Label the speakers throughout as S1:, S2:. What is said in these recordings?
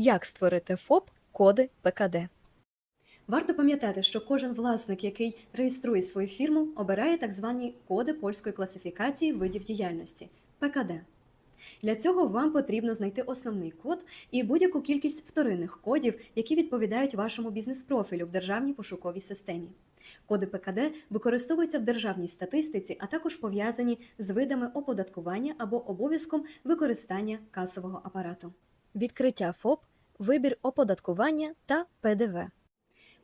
S1: Як створити ФОП коди ПКД? Варто пам'ятати, що кожен власник, який реєструє свою фірму, обирає так звані коди польської класифікації видів діяльності ПКД. Для цього вам потрібно знайти основний код і будь-яку кількість вторинних кодів, які відповідають вашому бізнес-профілю в державній пошуковій системі. Коди ПКД використовуються в державній статистиці, а також пов'язані з видами оподаткування або обов'язком використання касового апарату. Відкриття ФОП, вибір оподаткування та ПДВ.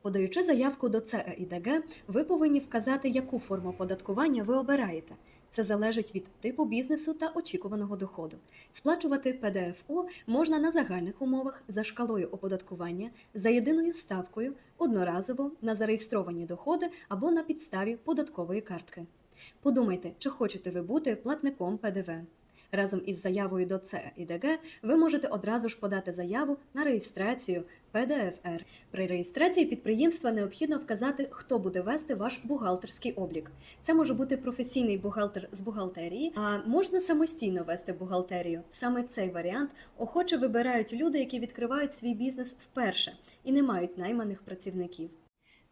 S1: Подаючи заявку до ЦЕІДГ, ви повинні вказати, яку форму оподаткування ви обираєте. Це залежить від типу бізнесу та очікуваного доходу. Сплачувати ПДФО можна на загальних умовах за шкалою оподаткування, за єдиною ставкою, одноразово на зареєстровані доходи або на підставі податкової картки. Подумайте, чи хочете ви бути платником ПДВ. Разом із заявою до ЦЕІДГ ви можете одразу ж подати заяву на реєстрацію ПДФР. При реєстрації підприємства необхідно вказати, хто буде вести ваш бухгалтерський облік. Це може бути професійний бухгалтер з бухгалтерії, а можна самостійно вести бухгалтерію. Саме цей варіант охоче вибирають люди, які відкривають свій бізнес вперше і не мають найманих працівників.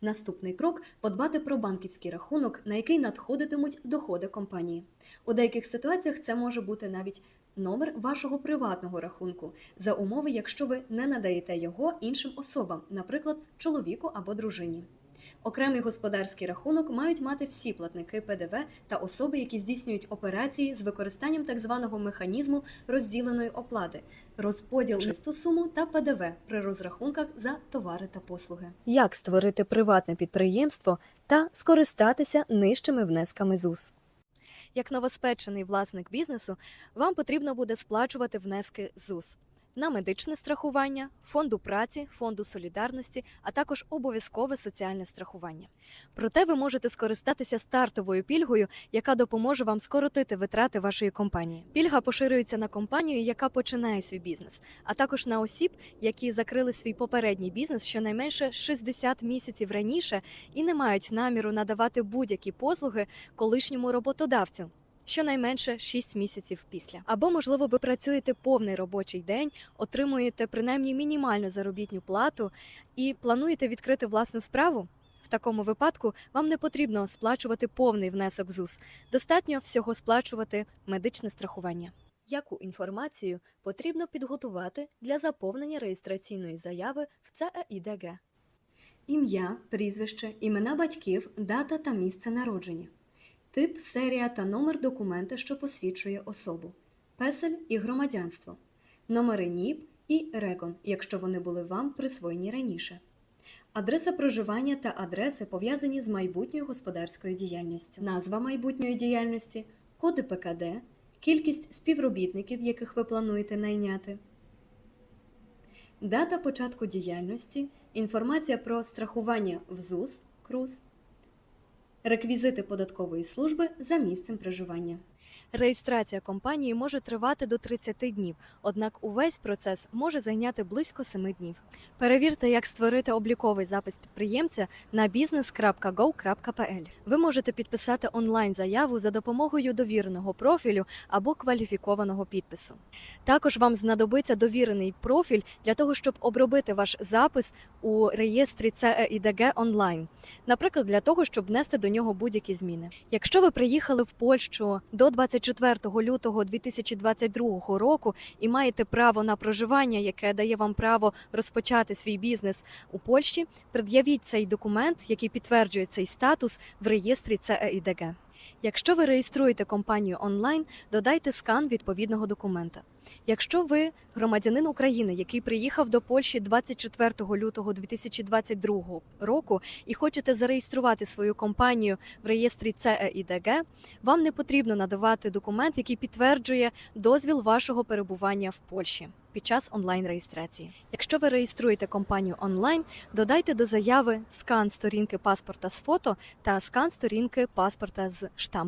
S1: Наступний крок подбати про банківський рахунок, на який надходитимуть доходи компанії. У деяких ситуаціях це може бути навіть номер вашого приватного рахунку, за умови, якщо ви не надаєте його іншим особам, наприклад, чоловіку або дружині. Окремий господарський рахунок мають мати всі платники ПДВ та особи, які здійснюють операції з використанням так званого механізму розділеної оплати, розподіл чисту суму та ПДВ при розрахунках за товари та послуги. Як створити приватне підприємство та скористатися нижчими внесками ЗУС? Як новоспечений власник бізнесу, вам потрібно буде сплачувати внески ЗУС на медичне страхування, фонду праці, фонду солідарності, а також обов'язкове соціальне страхування. Проте ви можете скористатися стартовою пільгою, яка допоможе вам скоротити витрати вашої компанії. Пільга поширюється на компанію, яка починає свій бізнес, а також на осіб, які закрили свій попередній бізнес щонайменше 60 місяців раніше і не мають наміру надавати будь-які послуги колишньому роботодавцю. Щонайменше 6 місяців після. Або, можливо, ви працюєте повний робочий день, отримуєте принаймні мінімальну заробітну плату і плануєте відкрити власну справу. В такому випадку вам не потрібно сплачувати повний внесок ЗУС. Достатньо всього сплачувати медичне страхування. Яку інформацію потрібно підготувати для заповнення реєстраційної заяви в ЦЕІДГ? Ім'я, прізвище, імена батьків, дата та місце народження тип, серія та номер документа, що посвідчує особу, песель і громадянство, номери НІП і РЕГОН, якщо вони були вам присвоєні раніше, адреса проживання та адреси пов'язані з майбутньою господарською діяльністю, назва майбутньої діяльності, коди ПКД, кількість співробітників, яких ви плануєте найняти. Дата початку діяльності, інформація про страхування в ЗУС, КРУЗ, Реквізити податкової служби за місцем проживання. Реєстрація компанії може тривати до 30 днів, однак увесь процес може зайняти близько 7 днів. Перевірте, як створити обліковий запис підприємця на business.go.pl. Ви можете підписати онлайн-заяву за допомогою довіреного профілю або кваліфікованого підпису. Також вам знадобиться довірений профіль для того, щоб обробити ваш запис у реєстрі ЦЕІДГ онлайн, наприклад, для того, щоб внести до нього будь-які зміни. Якщо ви приїхали в Польщу до 24 лютого 2022 року і маєте право на проживання, яке дає вам право розпочати свій бізнес у Польщі, пред'явіть цей документ, який підтверджує цей статус в реєстрі ЦЕІДГ. Якщо ви реєструєте компанію онлайн, додайте скан відповідного документа. Якщо ви громадянин України, який приїхав до Польщі 24 лютого 2022 року і хочете зареєструвати свою компанію в реєстрі ЦЕІДГ, вам не потрібно надавати документ, який підтверджує дозвіл вашого перебування в Польщі під час онлайн-реєстрації. Якщо ви реєструєте компанію онлайн, додайте до заяви скан сторінки паспорта з фото та скан сторінки паспорта з штампом.